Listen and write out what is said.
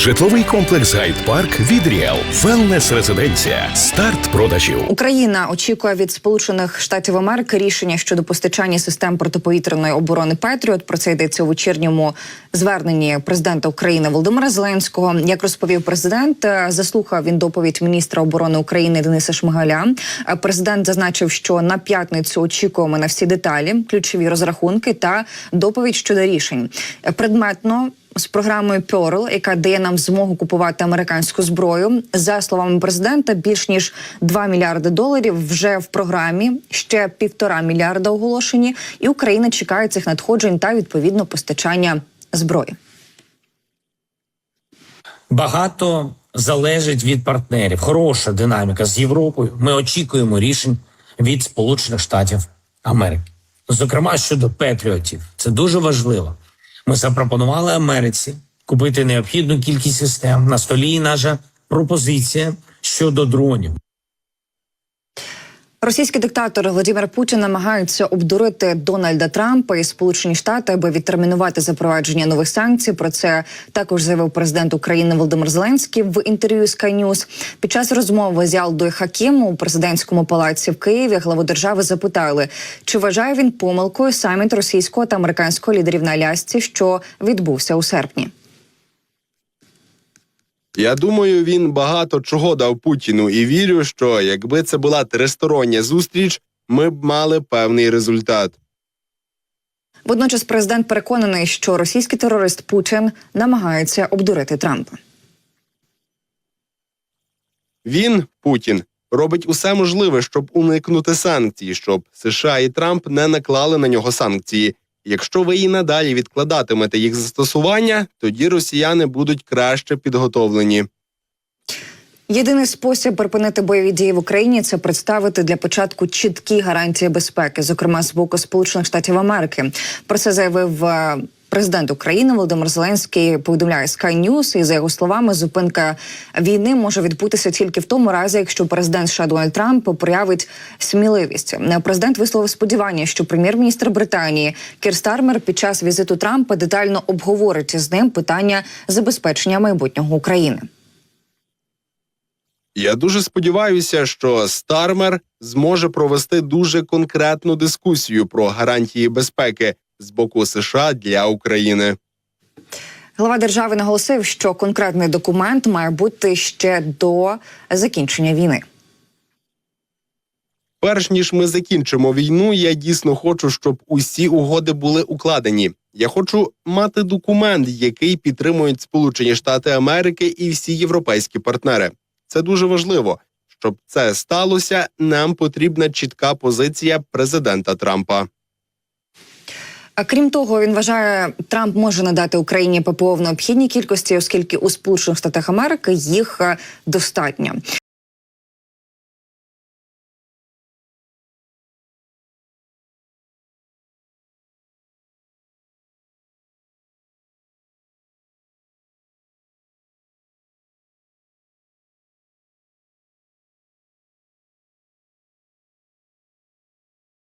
Житловий комплекс Гайд Парк від Ріел. Велнес резиденція. Старт продажів. Україна очікує від Сполучених Штатів Америки рішення щодо постачання систем протиповітряної оборони Петріот. Про це йдеться у вечірньому зверненні президента України Володимира Зеленського. Як розповів президент, е, заслухав він доповідь міністра оборони України Дениса Шмигаля. Е, Президент зазначив, що на п'ятницю очікуємо на всі деталі, ключові розрахунки та доповідь щодо рішень. Е, Предметно з програмою Pearl, яка дає нам змогу купувати американську зброю. За словами президента, більш ніж 2 мільярди доларів вже в програмі, ще півтора мільярда оголошені, і Україна чекає цих надходжень та відповідно постачання зброї. Багато залежить від партнерів. Хороша динаміка з Європою. Ми очікуємо рішень від Сполучених Штатів Америки. Зокрема, щодо Петріотів, це дуже важливо. Ми запропонували Америці купити необхідну кількість систем. На столі наша пропозиція щодо дронів. Російський диктатор Владимир Путін намагається обдурити Дональда Трампа і Сполучені Штати, аби відтермінувати запровадження нових санкцій. Про це також заявив президент України Володимир Зеленський в інтерв'ю Sky News. Під час розмови з Ялдою Хакімом у президентському палаці в Києві главу держави запитали, чи вважає він помилкою саміт російського та американського лідерів на Алясці, що відбувся у серпні. Я думаю, він багато чого дав Путіну і вірю, що якби це була тристороння зустріч, ми б мали певний результат. Водночас президент переконаний, що російський терорист Путін намагається обдурити Трампа. Він, Путін, робить усе можливе, щоб уникнути санкцій, щоб США і Трамп не наклали на нього санкції. Якщо ви і надалі відкладатимете їх застосування, тоді росіяни будуть краще підготовлені. Єдиний спосіб припинити бойові дії в Україні це представити для початку чіткі гарантії безпеки, зокрема з боку Сполучених Штатів Америки. Про це заявив. Президент України Володимир Зеленський повідомляє Sky News, і за його словами, зупинка війни може відбутися тільки в тому разі, якщо президент США Дональд Трамп проявить сміливість. Президент висловив сподівання, що прем'єр-міністр Британії Кір Стармер під час візиту Трампа детально обговорить з ним питання забезпечення майбутнього України. Я дуже сподіваюся, що Стармер зможе провести дуже конкретну дискусію про гарантії безпеки з боку США для України. Глава держави наголосив, що конкретний документ має бути ще до закінчення війни. Перш ніж ми закінчимо війну, я дійсно хочу, щоб усі угоди були укладені. Я хочу мати документ, який підтримують Сполучені Штати Америки і всі європейські партнери. Це дуже важливо. Щоб це сталося, нам потрібна чітка позиція президента Трампа. Крім того, він вважає, Трамп може надати Україні ППО в необхідній кількості, оскільки у Сполучених Штатах Америки їх е, достатньо.